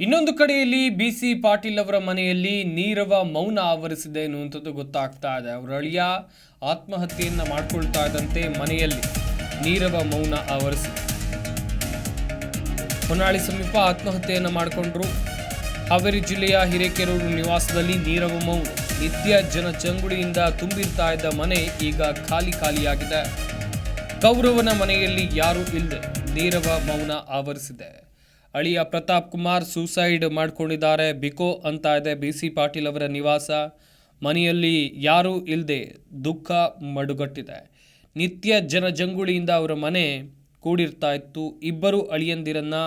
ಇನ್ನೊಂದು ಕಡೆಯಲ್ಲಿ B C Patil ಅವರ ಮನೆಯಲ್ಲಿ ನೀರವ ಮೌನ ಆವರಿಸಿದೆ ಎನ್ನುವಂಥದ್ದು ಗೊತ್ತಾಗ್ತಾ ಇದೆ. ಅವರ ಅಳಿಯ ಆತ್ಮಹತ್ಯೆಯನ್ನು ಮಾಡ್ಕೊಳ್ತಾ ಇದ್ದಂತೆ ಮನೆಯಲ್ಲಿ ನೀರವ ಮೌನ ಆವರಿಸಿದೆ. ಹೊನ್ನಾಳಿ ಸಮೀಪ ಆತ್ಮಹತ್ಯೆಯನ್ನು ಮಾಡಿಕೊಂಡ್ರು. ಹಾವೇರಿ ಜಿಲ್ಲೆಯ ಹಿರೇಕೆರೂರು ನಿವಾಸದಲ್ಲಿ ನೀರವ ಮೌನ. ನಿತ್ಯ ಜನ ಚಂಗುಳಿಯಿಂದ ತುಂಬಿರ್ತಾ ಇದ್ದ ಮನೆ ಈಗ ಖಾಲಿ ಖಾಲಿಯಾಗಿದೆ. ಕೌರವನ ಮನೆಯಲ್ಲಿ ಯಾರೂ ಇಲ್ಲದೆ ನೀರವ ಮೌನ ಆವರಿಸಿದೆ. ಅಳಿಯ ಪ್ರತಾಪ್ ಕುಮಾರ್ ಸೂಸೈಡ್ ಮಾಡಿಕೊಂಡಿದ್ದಾರೆ. ಬಿಕೋ ಅಂತ ಇದೆ. ಬಿ ಸಿ ಪಾಟೀಲ್ ಅವರ ನಿವಾಸ. ಮನೆಯಲ್ಲಿ ಯಾರೂ ಇಲ್ಲದೆ ದುಃಖ ಮಡುಗಟ್ಟಿದೆ. ನಿತ್ಯ ಜನಜಂಗುಳಿಯಿಂದ ಅವರ ಮನೆ ಕೂಡಿರ್ತಾ ಇತ್ತು. ಇಬ್ಬರು ಅಳಿಯಂದಿರನ್ನು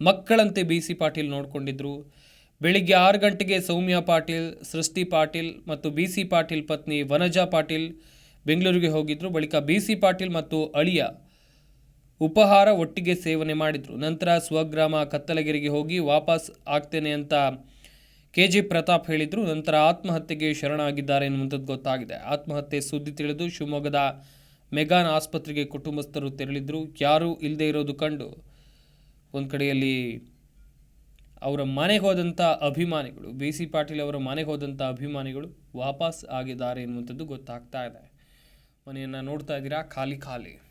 ಮಕ್ಕಳಂತೆ ಬಿ ಸಿ ಪಾಟೀಲ್ ನೋಡಿಕೊಂಡಿದ್ರು. ಬೆಳಿಗ್ಗೆ ಆರು ಗಂಟೆಗೆ ಸೌಮ್ಯ ಪಾಟೀಲ್, ಸೃಷ್ಟಿ ಪಾಟೀಲ್ ಮತ್ತು ಬಿ ಸಿ ಪಾಟೀಲ್ ಪತ್ನಿ ವನಜಾ ಪಾಟೀಲ್ ಬೆಂಗಳೂರಿಗೆ ಹೋಗಿದ್ದರು ಬಳಿಕ ಬಿ ಸಿ ಪಾಟೀಲ್ ಮತ್ತು ಅಳಿಯ ಉಪಹಾರ ಒಟ್ಟಿಗೆ ಸೇವನೆ ಮಾಡಿದರು. ನಂತರ ಸ್ವಗ್ರಾಮ ಕತ್ತಲಗಿರಿಗೆ ಹೋಗಿ ವಾಪಸ್ ಆಗ್ತೇನೆ ಅಂತ ಕೆ ಜಿ ಪ್ರತಾಪ್ ಹೇಳಿದರು. ನಂತರ ಆತ್ಮಹತ್ಯೆಗೆ ಶರಣಾಗಿದ್ದಾರೆ ಎನ್ನುವಂಥದ್ದು ಗೊತ್ತಾಗಿದೆ. ಆತ್ಮಹತ್ಯೆ ಸುದ್ದಿ ತಿಳಿದು ಶಿವಮೊಗ್ಗದ ಮೆಗಾನ್ ಆಸ್ಪತ್ರೆಗೆ ಕುಟುಂಬಸ್ಥರು ತೆರಳಿದ್ರು. ಯಾರೂ ಇಲ್ಲದೆ ಇರೋದು ಕಂಡು ಒಂದು ಕಡೆಯಲ್ಲಿ ಅವರ ಮನೆಗೆ ಹೋದಂಥ ಅಭಿಮಾನಿಗಳು, ಬಿ ಸಿ ಪಾಟೀಲ್ ಅವರ ಮನೆಗೆ ಹೋದಂಥ ಅಭಿಮಾನಿಗಳು ವಾಪಸ್ ಆಗಿದ್ದಾರೆ ಎನ್ನುವಂಥದ್ದು ಗೊತ್ತಾಗ್ತಾ ಇದೆ. ಮನೆಯನ್ನು ನೋಡ್ತಾ ಇದ್ದೀರಾ? ಖಾಲಿ ಖಾಲಿ.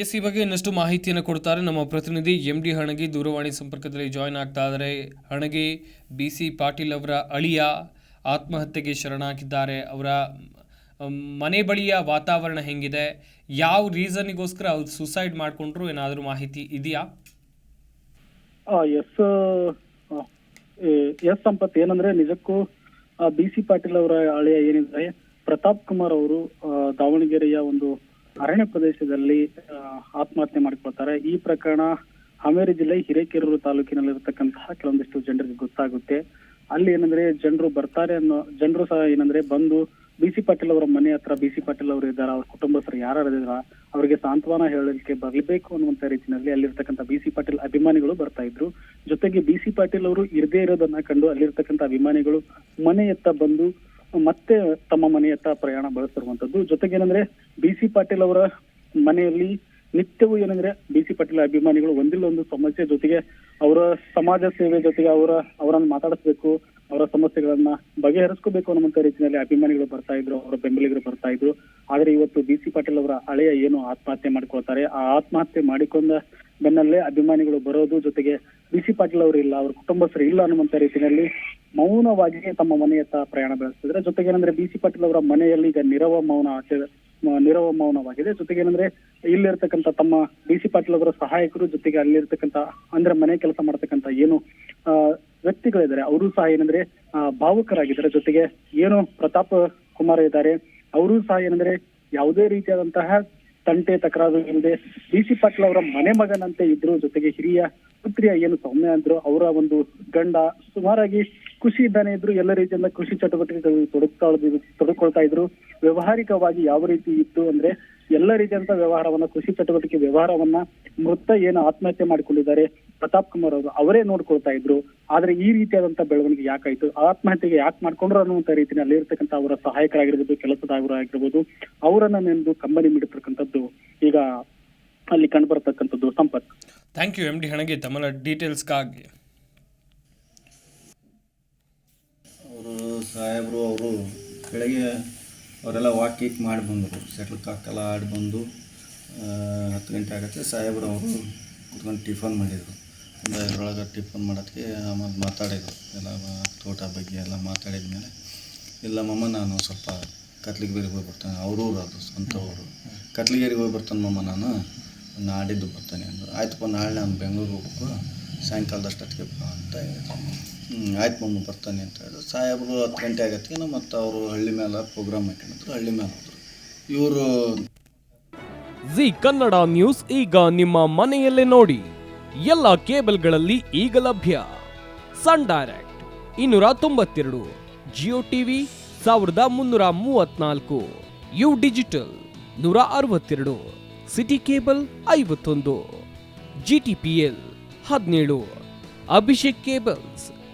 ಎಸ್, ಈ ಬಗ್ಗೆ ಇನ್ನಷ್ಟು ಮಾಹಿತಿಯನ್ನು ಕೊಡ್ತಾರೆ ನಮ್ಮ ಪ್ರತಿನಿಧಿ ಎಂ ಡಿ ಹಣಗಿ ದೂರವಾಣಿ ಸಂಪರ್ಕದಲ್ಲಿ ಜಾಯ್ನ್ ಆಗ್ತಾ ಇದ್ದಾರೆ. ಹಣಗಿ, ಬಿ ಸಿ ಪಾಟೀಲ್ ಅವರ ಅಳಿಯ ಆತ್ಮಹತ್ಯೆಗೆ ಶರಣಾಗಿದ್ದಾರೆ. ಅವರ ಮನೆ ಬಳಿಯ ವಾತಾವರಣ ಹೆಂಗಿದೆ? ಯಾವ ರೀಸನ್ಗೋಸ್ಕರ ಅವ್ರು ಸುಸೈಡ್ ಮಾಡಿಕೊಂಡ್ರು? ಏನಾದರೂ ಮಾಹಿತಿ ಇದೆಯಾ? ಎಸ್ ಎಸ್ ಸಂಪತ್ ಏನಂದ್ರೆ ನಿಜಕ್ಕೂ ಬಿ ಸಿ ಪಾಟೀಲ್ ಅವರ ಅಳಿಯ ಏನಿದ್ರೆ, ಪ್ರತಾಪ್ ಕುಮಾರ್ ಅವರು ದಾವಣಗೆರೆಯ ಒಂದು ಅರಣ್ಯ ಪ್ರದೇಶದಲ್ಲಿ ಆತ್ಮಹತ್ಯೆ ಮಾಡಿಕೊಳ್ತಾರೆ. ಈ ಪ್ರಕರಣ ಹಾವೇರಿ ಜಿಲ್ಲೆ ಹಿರೇಕೆರೂರು ತಾಲೂಕಿನಲ್ಲಿರ್ತಕ್ಕಂತಹ ಕೆಲವೊಂದಿಷ್ಟು ಜನರಿಗೆ ಗೊತ್ತಾಗುತ್ತೆ. ಅಲ್ಲಿ ಏನಂದ್ರೆ ಜನರು ಬರ್ತಾರೆ ಅನ್ನೋ, ಜನರು ಸಹ ಏನಂದ್ರೆ ಬಂದು ಬಿ ಸಿ ಪಾಟೀಲ್ ಅವರ ಮನೆ ಹತ್ರ, ಬಿ ಸಿ ಪಾಟೀಲ್ ಅವರು ಇದ್ದಾರೆ, ಅವ್ರ ಕುಟುಂಬಸ್ಥರು ಯಾರು ಇದ್ದಾರ, ಅವರಿಗೆ ಸಾಂತ್ವನ ಹೇಳಲಿಕ್ಕೆ ಬರಬೇಕು ಅನ್ನುವಂತ ರೀತಿಯಲ್ಲಿ ಅಲ್ಲಿರ್ತಕ್ಕಂಥ ಬಿ ಸಿ ಪಾಟೀಲ್ ಅಭಿಮಾನಿಗಳು ಬರ್ತಾ ಇದ್ರು. ಜೊತೆಗೆ ಬಿ ಸಿ ಪಾಟೀಲ್ ಅವರು ಇರದೇ ಇರೋದನ್ನ ಕಂಡು ಅಲ್ಲಿರ್ತಕ್ಕಂಥ ಅಭಿಮಾನಿಗಳು ಮನೆಯತ್ತ ಬಂದು ಮತ್ತೆ ತಮ್ಮ ಮನೆಯತ್ತ ಪ್ರಯಾಣ ಬೆಳೆಸಿರುವಂತದ್ದು ಜೊತೆಗೆ ಏನಂದ್ರೆ ಬಿ ಸಿ ಪಾಟೀಲ್ ಅವರ ಮನೆಯಲ್ಲಿ ನಿತ್ಯವೂ ಏನಂದ್ರೆ ಬಿ ಸಿ ಪಾಟೀಲ್ ಅಭಿಮಾನಿಗಳು ಒಂದಿಲ್ಲ ಒಂದು ಸಮಸ್ಯೆ ಜೊತೆಗೆ ಅವರ ಸಮಾಜ ಸೇವೆ ಜೊತೆಗೆ ಅವರ, ಅವರನ್ನು ಮಾತಾಡಿಸ್ಬೇಕು, ಅವರ ಸಮಸ್ಯೆಗಳನ್ನ ಬಗೆಹರಿಸ್ಕೋಬೇಕು ಅನ್ನುವಂತ ರೀತಿಯಲ್ಲಿ ಅಭಿಮಾನಿಗಳು ಬರ್ತಾ ಇದ್ರು, ಅವರ ಬೆಂಬಲಿಗರು ಬರ್ತಾ ಇದ್ರು. ಆದ್ರೆ ಇವತ್ತು ಬಿ ಸಿ ಪಾಟೀಲ್ ಅವರ ಹಳೆಯ ಏನು ಆತ್ಮಹತ್ಯೆ ಮಾಡ್ಕೊಳ್ತಾರೆ, ಆ ಆತ್ಮಹತ್ಯೆ ಮಾಡಿಕೊಂಡ ಬೆನ್ನಲ್ಲೇ ಅಭಿಮಾನಿಗಳು ಬರೋದು ಜೊತೆಗೆ ಬಿ ಸಿ ಪಾಟೀಲ್ ಅವರು ಇಲ್ಲ, ಅವ್ರ ಕುಟುಂಬಸ್ಥರು ಇಲ್ಲ ಅನ್ನುವಂತ ರೀತಿಯಲ್ಲಿ ಮೌನವಾಗಿ ತಮ್ಮ ಮನೆಯತ್ತ ಪ್ರಯಾಣ ಬೆಳೆಸ್ತಿದ್ರೆ ಜೊತೆಗೆ ಏನಂದ್ರೆ ಬಿ ಸಿ ಪಾಟೀಲ್ ಅವರ ಮನೆಯಲ್ಲಿ ಈಗ ನಿರವ ಮೌನ ಆಚೆ- ಮ- ನಿರವ ಮೌನವಾಗಿದೆ. ಜೊತೆಗೆ ಏನಂದ್ರೆ ಇಲ್ಲಿರ್ತಕ್ಕಂಥ ತಮ್ಮ ಬಿ ಸಿ ಪಾಟೀಲ್ ಅವರ ಸಹಾಯಕರು, ಜೊತೆಗೆ ಅಲ್ಲಿರ್ತಕ್ಕಂಥ ಅಂದ್ರೆ ಮನೆ ಕೆಲಸ ಮಾಡ್ತಕ್ಕಂಥ ಏನು ವ್ಯಕ್ತಿಗಳಿದ್ದಾರೆ, ಅವರು ಸಹ ಏನಂದ್ರೆ ಭಾವುಕರಾಗಿದ್ದಾರೆ. ಜೊತೆಗೆ ಏನು ಪ್ರತಾಪ್ ಕುಮಾರ್ ಇದ್ದಾರೆ, ಅವರು ಸಹ ಏನಂದ್ರೆ ಯಾವುದೇ ರೀತಿಯಾದಂತಹ ತಂಟೆ, ತಕರಾರು ಇಲ್ಲದೆ ಬಿ ಸಿ ಪಾಟೀಲ್ ಅವರ ಮನೆ ಮಗನಂತೆ ಇದ್ರು. ಜೊತೆಗೆ ಹಿರಿಯ ಪುತ್ರಿಯ ಏನು ಸೌಮ್ಯ ಅಂದ್ರು, ಅವರ ಒಂದು ಗಂಡ ಸುಮಾರಾಗಿ ಖುಷಿ ಇದ್ದಾನೆ ಇದ್ರು, ಎಲ್ಲ ರೀತಿಯಿಂದ ಕೃಷಿ ಚಟುವಟಿಕೆಗಳು ತೊಡಗ್ತಾ ತೊಡಕೊಳ್ತಾ ಇದ್ರು. ವ್ಯವಹಾರಿಕವಾಗಿ ಯಾವ ರೀತಿ ಇತ್ತು ಅಂದ್ರೆ ಎಲ್ಲ ರೀತಿಯಂತ ವ್ಯವಹಾರವನ್ನ, ಕೃಷಿ ಚಟುವಟಿಕೆ ವ್ಯವಹಾರವನ್ನ ಮೃತ ಏನು ಆತ್ಮಹತ್ಯೆ ಮಾಡಿಕೊಂಡಿದ್ದಾರೆ, ಪ್ರತಾಪ್ ಕುಮಾರ್ ಅವರು ಅವರೇ ನೋಡ್ಕೊಳ್ತಾ ಇದ್ರು. ಆದ್ರೆ ಈ ರೀತಿಯಾದಂತ ಬೆಳವಣಿಗೆ ಯಾಕಾಯ್ತು? ಆತ್ಮಹತ್ಯೆಗೆ ಯಾಕೆ ಮಾಡ್ಕೊಂಡ್ರು ಅನ್ನುವಂತ ರೀತಿಯಲ್ಲಿ ಅಲ್ಲಿರ್ತಕ್ಕಂಥ ಅವರ ಸಹಾಯಕರಾಗಿರ್ಬೋದು, ಕೆಲಸದವರು ಆಗಿರ್ಬೋದು, ಅವರನ್ನ ನೆನೆದು ಕಂಬನಿ ಮಿಡಿತಕ್ಕಂಥದ್ದು ಈಗ ಅಲ್ಲಿ ಕಂಡು ಬರತಕ್ಕಂಥದ್ದು Sampath thank you M D ಹಣಗೆ ತಮ್ಮ ಡೀಟೇಲ್ಸ್ಗಾಗಿ ಅವರು ಸಾಹೇಬರು ಅವರು ಬೆಳಗ್ಗೆ ಅವರೆಲ್ಲ ವಾಕ್ ಗೀಕ್ ಮಾಡಿ ಬಂದರು. ಸೆಟ್ಲ್ ಕಾಕೆಲ್ಲ ಆಡಿ ಬಂದು ಹತ್ತು ಗಂಟೆ ಆಗುತ್ತೆ. ಸಾಹೇಬರು ಅವರು ಕುತ್ಕೊಂಡು ಟಿಫನ್ ಮಾಡಿದರು. ಒಂದು ಅದರೊಳಗೆ ಟಿಫನ್ ಮಾಡೋದಕ್ಕೆ ಆಮೇಲೆ ಮಾತಾಡಿದರು. ಎಲ್ಲ ತೋಟ ಬಗ್ಗೆ ಎಲ್ಲ ಮಾತಾಡಿದ ಮೇಲೆ, ಇಲ್ಲ ಮಮ್ಮ ನಾನು ಸ್ವಲ್ಪ ಕತ್ಲಿಗೇರಿಗೆ ಹೋಗಿ ಬರ್ತಾನೆ. ಅವರು ಅದು, ಸ್ವಂತ ಊರು. ಕತ್ಲಿಗೇರಿಗೆ ಹೋಗಿ ಬರ್ತಾನೆ ಮಮ್ಮ ನಾನು. ನಾಡಿದ್ದು ಬರ್ತಾನೆ ಅಂದರು. ಆಯ್ತಪ್ಪ, ನಾಳೆ ನಾನು ಬೆಂಗಳೂರು ಹೋಗ್ಬೇಕು. ಸಾಯಂಕಾಲದಷ್ಟೊತ್ತಿಗೆ ಅಂತ ಹೇಳಿದ್ರು ಆಯ್ತು ಮಮ್ಮ, ಬರ್ತಾನೆ ಅಂತ ಹೇಳಿದ್ರು ಸಾಹೇಬರು ಹತ್ತು ಗಂಟೆ ಆಗತ್ತಿಗೆ ಮತ್ತು ಅವರು ಹಳ್ಳಿ ಮೇಲೆ ಪ್ರೋಗ್ರಾಮ್ ಹಾಕೊಂಡಿದ್ರು ಹಳ್ಳಿ ಮೇಲೆ ಹೋದರು. ಇವರು ಜಿ ಕನ್ನಡ ನ್ಯೂಸ್ ಈಗ ನಿಮ್ಮ ಮನೆಯಲ್ಲೇ ನೋಡಿ. ಎಲ್ಲ ಕೇಬಲ್ಗಳಲ್ಲಿ ಈಗ ಲಭ್ಯ. ಸನ್ ಡೈರೆಕ್ಟ್ ಇನ್ನೂರ ತೊಂಬತ್ತೆರಡು, ಜಿಯೋ ಟಿವಿ ಸಾವಿರದ ಮುನ್ನೂರ ಮೂವತ್ನಾಲ್ಕು, ಯು ಡಿಜಿಟಲ್ ನೂರ ಅರವತ್ತೆರಡು, ಸಿಟಿ ಕೇಬಲ್ ಐವತ್ತೊಂದು, ಜಿ ಟಿ ಪಿ ಎಲ್ ಹದಿನೇಳು, ಅಭಿಷೇಕ್ ಕೇಬಲ್ಸ್